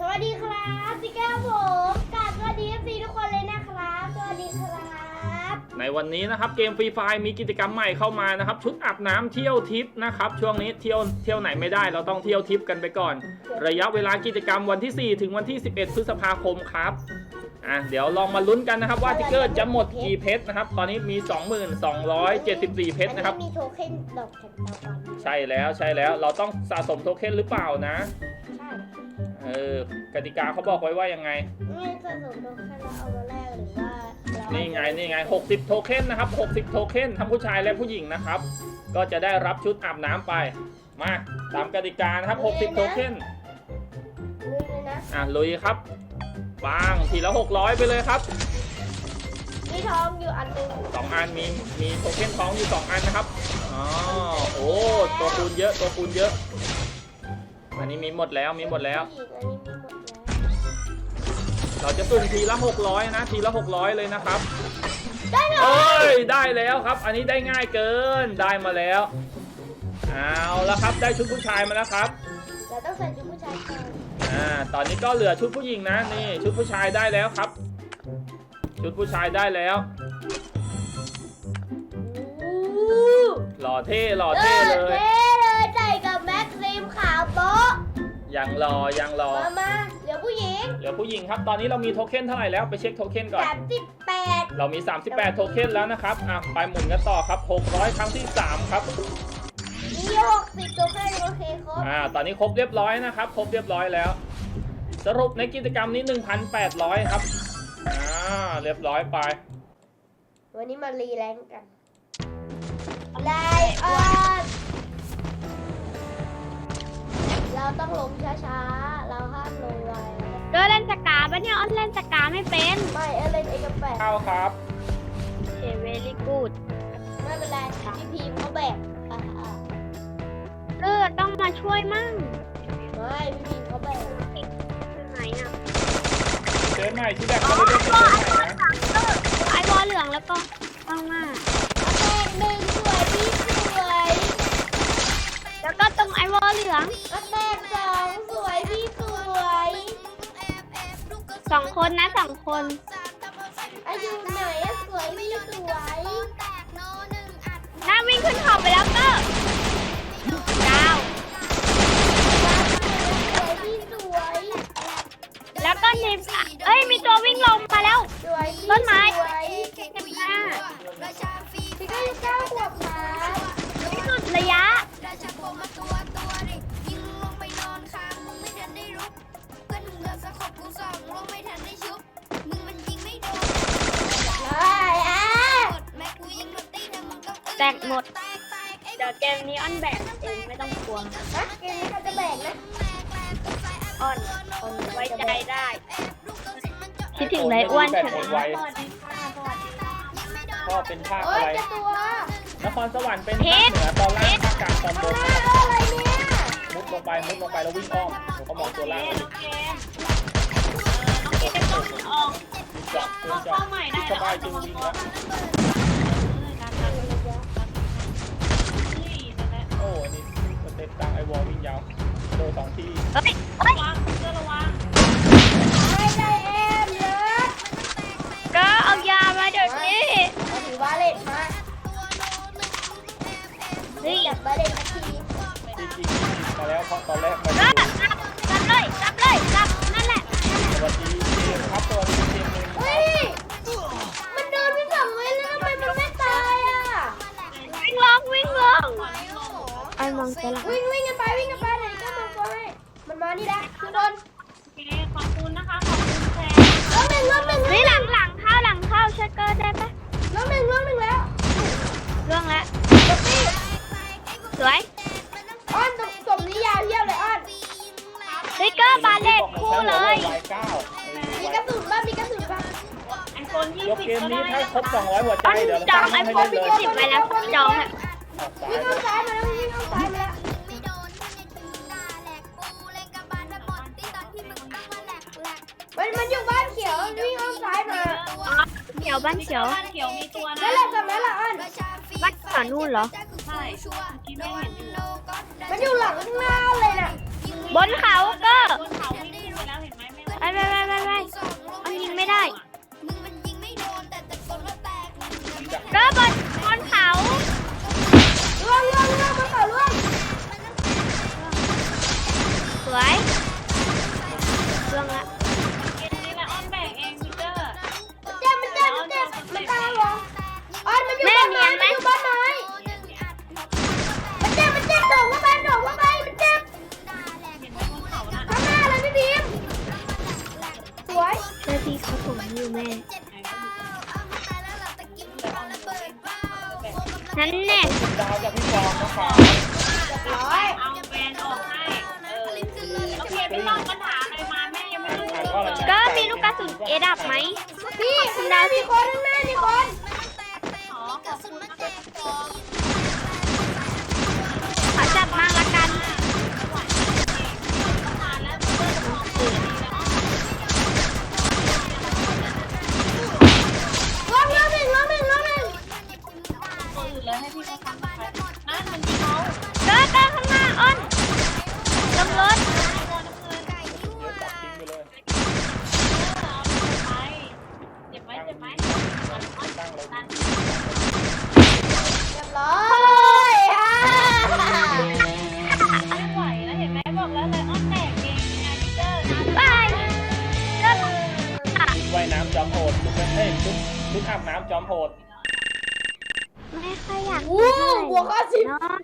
สวัสดีครับพี่แก้วผมกราบสวัสดีซีทุกคนเลยนะครับ สวัสดีครับ ในวันนี้นะครับเกมฟรีไฟมีกิจกรรมใหม่เข้ามานะครับ ชุดอาบน้ำเที่ยวทิปนะครับ ช่วงนี้เที่ยวเที่ยวไหนไม่ได้ เราต้องเที่ยวทิปกันไปก่อน ระยะเวลากิจกรรมวันที่ 4 ถึงวันที่ 11 พฤษภาคมครับ อะเดี๋ยวลองมาลุ้นกันนะครับว่าทิกเกอร์จะหมดกี่เพชรนะครับ ตอนนี้มี 2274 เพชรนะครับอัมีโทเค็นดอกแข็งตะวันใช่แล้วใช่แล้วเราต้องสะสมโทเค็นหรือเปล่านะ ใช่เออกติกาเขาบอกไว้ว่ายังไง ไม่สะสมโทเค็นแล้วเอามาแลกหรือว่าเรานี่ไงนี่ไง 60 โทเค็นนะครับ 60 โทเค็นทั้งผู้ชายและผู้หญิงนะครับ ก็จะได้รับชุดอาบน้ำไป มาตามกติกานะครับ 60 โทเค็นลุยเลยนะอะลุยครับ ปางทีละ600ไปเลยครับมีทองอยู่อันหนึง2อันมีมีโทเค็นทองอยู่2อันนะครับอ๋อโอ้ตัวคูณเยอะตัวคูณเยอะ อันนี้มีหมดแล้วมีหมดแล้ว ผู้หญิงอันนี้มีหมดแล้วเราจะสุ่มทีละ600นะทีละ600เลยนะครับ ได้เลเอ้ยยได้แล้วครับ อันนี้ได้ง่ายเกินได้มาแล้ว เอาละครับได้ชุดผู้ชายมาแล้วครับ เราต้องใส่ชุดผู้ชายก่อนอ่าตอนนี้ก็เหลือชุดผู้หญิงนะนี่ชุดผู้ชายได้แล้วครับ ชุดผู้ชายได้แล้ว อู้หล่อเท่หล่อเอเท่อเลยเท่เลยใส่กับแม็กซิมขาวโป๊ะยังรอยังรอมามาเดี๋ยวผู้หญิงเหลือผู้หญิงครับ ตอนนี้เรามีโทเค็นเท่าไหร่แล้วไปเช็คโทเค็นก่อน สามสิบแปดเรามี 38 โทเค็นแล้วนะครับอะไปหมุนกันต่อครับ 600 ครั้งที่ 3 ครับ มีหกสิบตัวแค่โอเคครบอ่าตอนนี้ครบเรียบร้อยนะครับ ครบเรียบร้อยแล้ว สรุปในกิจกรรมนี้ 1,800 ครับอ่าเรียบร้อยไป วันนี้มารีแรงกันไลออนเราต้องลงช้าๆ เราห้ามลงไวเออเล่นสกาปะเนี่ยอ้อนเล่นสกาไม่เป็นไม่เอเลนเอกแปดเข้าครับเอเวลี่กูดไม่เป็นไรพี่พีมเขาแบกอะอะ เออต้องมาช่วยมั่งไม่พี่พีมเขาแบกเป็นไหนอะเจอใหม่ที่แบกเขาไปเล่นเป็นเจอใหม่นะไอ้บอลเหลืองแล้วก็ต้องมาแบกหนึ่งสวยพี่สวย แล้วก็ตรงไอ้บอลเหลืองแบกสองสวยพี่สวยสองคนนะสองคนอายุไหนอะสวยพี่สวยน้าวิ่งขึ้นเขาไปแล้วก็ด แล้วก็นิมเอ้ยมีตัววิ่งลงมาแล้วสวยพี่ต้นไม้สวยเจ็บหน้าพี่ก็ยังเก้าขวบนะที่สุดระยะไอ้อะแตกหมด เดี๋ยวเกมนี้อ้อนแบกเองไม่ต้องกลัวฮะเกมนี้เขาจะแบกนะ อ้อนอ้อนไว้ใจได้ คิดถึงไรอ้วนแบเฉกหมยดไวก็เป็นภาคโอ้อะยไรจะตัวนครสวรรค์เป็นภาคเหนือตอนล่างภาคกลางตอนบนนะครับอะไรเนี่ยมุดลงไปมุดลงไปแล้ววิ่งอ้อมหนูก็มองตัวล่างดิออกเจาะเจาะเจาะที่สบายจึงวิ่งแล้วโอ้อันนี่สเต็ปกลางไอวอลวิ่งยาวโดนสองที เฮ้ยเฮ้ยไม่ได้แอมเลยก็เอายามาเดี๋ยวนี้เอาถือบาเล็ตมาเฮ้ยจับบาเล็ตสักที จริงๆจริงๆมาแล้วเพราะตอนแรก มันมานี่แหละคือโดนขอบคุณนะคะ ขอบคุณแฟนล้มหนึ่งล้มหนึ่งเฮ้ยหลังหลังเข้าหลังเข้าชักเกอร์ได้ปะล้มหนึ่งล้มหนึ่งแล้วเรื่องแล้วเดี๋ยวปี้สวยอ้อนตรงสมนี้ยาวเยี่ยมเลยอ้อน สติ๊กเกอร์บาเลตคู่เลยวายเก้ามีกระสุนป่ะมีกระสุนป่ะยกเกมนี้ถ้าครบ 200 หัวใจอ้อนเดี๋ยวเราจองตั้ไองโฟให้นเล่นเลยสิบไปแล้วจองอะออกซ้ายวิ่งเลเข้ายซ้ายมาแล้ววิ่งเข้าซ้ายมาแล้ว มันมันอยู่บ้านเขียววิ่งเข้าซ้ายมาอ๋อเขียวบ้านเขียวเขียวมีตัวนั่นะนแหละกับนั่นแหละอ้อนบ้านเขียวนู่นเหรอ ใช่ที่ไม่เห็นอยู่มันอยู่หลังเราบนเขาก็ บนเขาวิ่งขึ้นไปแล้วเห็นไหมไม่ไปไปไปไปไปเอายิงไม่ได้ ก็บนบนเขาล่วงล่วงล่วงมาเข่าล่วงสวยลงละ พี่เขาผมอยู่แม่นั่นแน่ดาวจากพี่ฟองนะครับร้อยเอาแบนออกให้เออโอเคไม่ต้องปัญหาอะไรมาแม่ยังไม่รู้ก็มีลูกกระสุนเอดับไหมพี่ข้างหน้ามีคนข้างหน้ามีคน ตัวอื่นเลยให้พี่เขาทำไปนั่นมันยิงเขาก็ก็ข้างหน้าอ้นลงรถโดนน้ำเงินเดี๋ยวตัดทิ้งไปเลยเอาไปเจ็บไหมเจ็บไหมอ้อนอ้อนตั้งเลยเรียบร้อยอะไม่ไหวแล้วเห็นไหมบอกแล้วเลยอ้อนแตกเองไงพีเตอร์นะไปก็อะว่ายน้ำจอมโหดชุดเฮ้ยชุดชุดอาบน้ำจอมโหด ไม่ค่อยอยากโอ้โหบวกข้อสิบ เนาะ